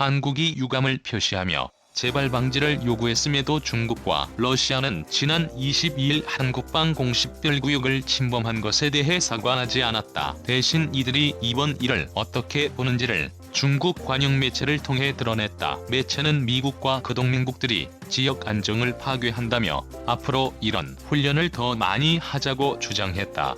한국이 유감을 표시하며 재발 방지를 요구했음에도 중국과 러시아는 지난 22일 한국방 공식별 구역을 침범한 것에 대해 사과하지 않았다. 대신 이들이 이번 일을 어떻게 보는지를 중국 관영 매체를 통해 드러냈다. 매체는 미국과 그 동맹국들이 지역 안정을 파괴한다며 앞으로 이런 훈련을 더 많이 하자고 주장했다.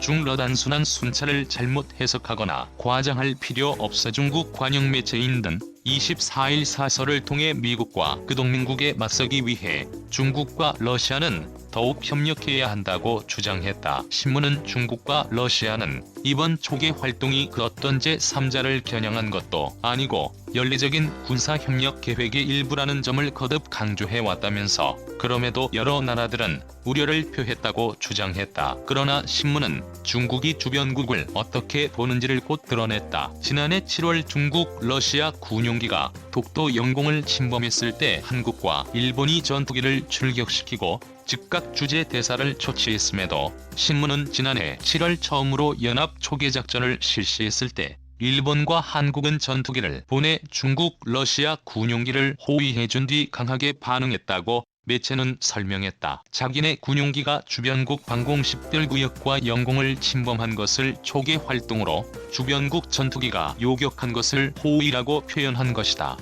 중러 단순한 순찰을 잘못 해석하거나 과장할 필요 없어 중국 관영 매체인 등 24일 사설을 통해 미국과 그 동맹국에 맞서기 위해 중국과 러시아는 더욱 협력해야 한다고 주장했다. 신문은 중국과 러시아는 이번 초계 활동이 그 어떤 제3자를 겨냥한 것도 아니고 연례적인 군사협력 계획의 일부라는 점을 거듭 강조해왔다면서 그럼에도 여러 나라들은 우려를 표했다고 주장했다. 그러나 신문은 중국이 주변국을 어떻게 보는지를 곧 드러냈다. 지난해 7월 중국 러시아 군용기가 독도 영공을 침범했을 때 한국과 일본이 전투기를 출격시키고 즉각 주재 대사를 조치했음에도 신문은 지난해 7월 처음으로 연합 초계 작전을 실시했을 때 일본과 한국은 전투기를 보내 중국, 러시아 군용기를 호위해준 뒤 강하게 반응했다고 매체는 설명했다. 자기네 군용기가 주변국 방공 식별구역과 영공을 침범한 것을 초계 활동으로 주변국 전투기가 요격한 것을 호위라고 표현한 것이다.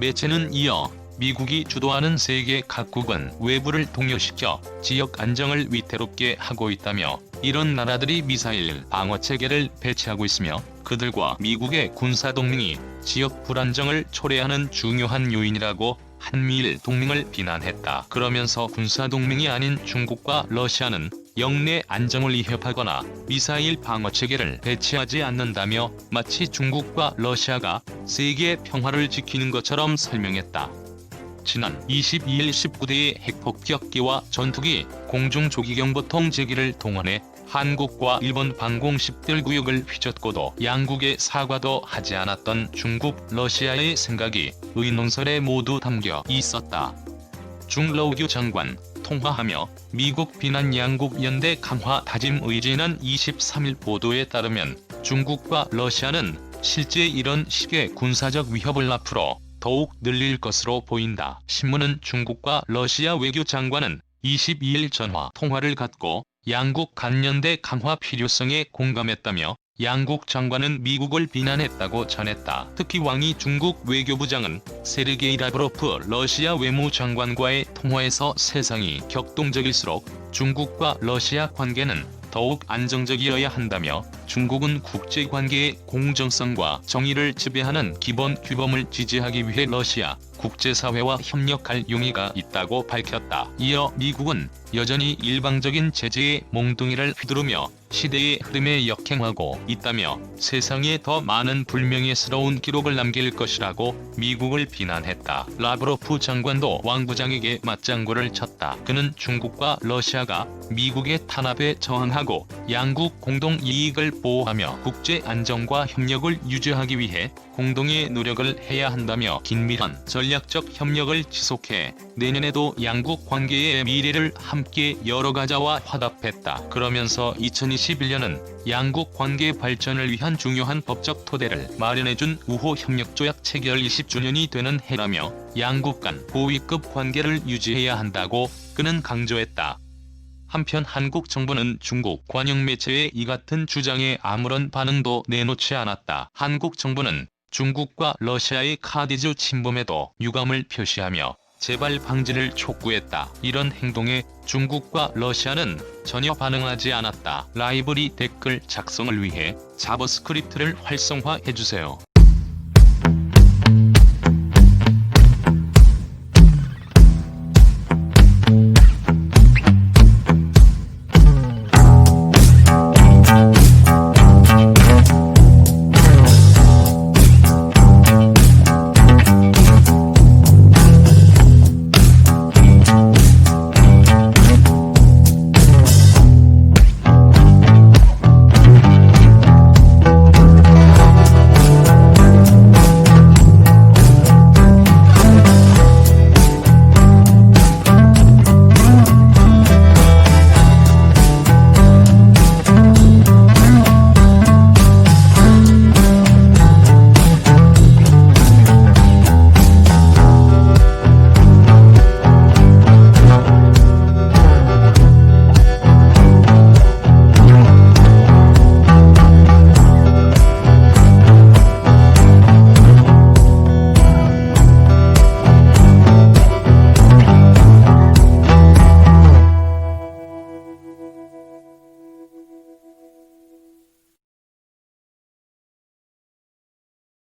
매체는 이어 미국이 주도하는 세계 각국은 외부를 동요시켜 지역 안정을 위태롭게 하고 있다며 이런 나라들이 미사일 방어 체계를 배치하고 있으며 그들과 미국의 군사 동맹이 지역 불안정을 초래하는 중요한 요인이라고 한미일 동맹을 비난했다. 그러면서 군사 동맹이 아닌 중국과 러시아는 영내 안정을 위협하거나 미사일 방어 체계를 배치하지 않는다며 마치 중국과 러시아가 세계 평화를 지키는 것처럼 설명했다. 지난 22일 19대의 핵폭격기와 전투기 공중조기경보통 제기를 동원해 한국과 일본 방공 식별구역을 휘젓고도 양국의 사과도 하지 않았던 중국, 러시아의 생각이 의논설에 모두 담겨 있었다. 중러우규 장관 통화하며 미국 비난 양국 연대 강화 다짐 의지는 23일 보도에 따르면 중국과 러시아는 실제 이런 식의 군사적 위협을 앞으로 더욱 늘릴 것으로 보인다. 신문은 중국과 러시아 외교장관은 22일 전화 통화를 갖고 양국 간연대 강화 필요성에 공감했다며 양국 장관은 미국을 비난했다고 전했다. 특히 왕이 중국 외교부장은 세르게이 라브로프 러시아 외무장관과의 통화에서 세상이 격동적일수록 중국과 러시아 관계는 더욱 안정적이어야 한다며 중국은 국제관계의 공정성과 정의를 지배하는 기본 규범을 지지하기 위해 러시아 국제사회와 협력할 용의가 있다고 밝혔다. 이어 미국은 여전히 일방적인 제재의 몽둥이를 휘두르며 시대의 흐름에 역행하고 있다며 세상에 더 많은 불명예스러운 기록을 남길 것이라고 미국을 비난했다. 라브로프 장관도 왕 부장에게 맞장구를 쳤다. 그는 중국과 러시아가 미국의 탄압에 저항하고 양국 공동 이익을 보호하며 국제 안정과 협력을 유지하기 위해 공동의 노력을 해야 한다며 긴밀한 전략적 협력을 지속해 내년에도 양국 관계의 미래를 함께 열어가자와 화답했다. 그러면서 2021년은 양국 관계 발전을 위한 중요한 법적 토대를 마련해준 우호 협력 조약 체결 20주년이 되는 해라며 양국 간 고위급 관계를 유지해야 한다고 그는 강조했다. 한편 한국 정부는 중국 관영 매체의 이 같은 주장에 아무런 반응도 내놓지 않았다. 한국 정부는 중국과 러시아의 카디즈 침범에도 유감을 표시하며 재발 방지를 촉구했다. 이런 행동에 중국과 러시아는 전혀 반응하지 않았다. 라이브리 댓글 작성을 위해 자버스크립트를 활성화해주세요.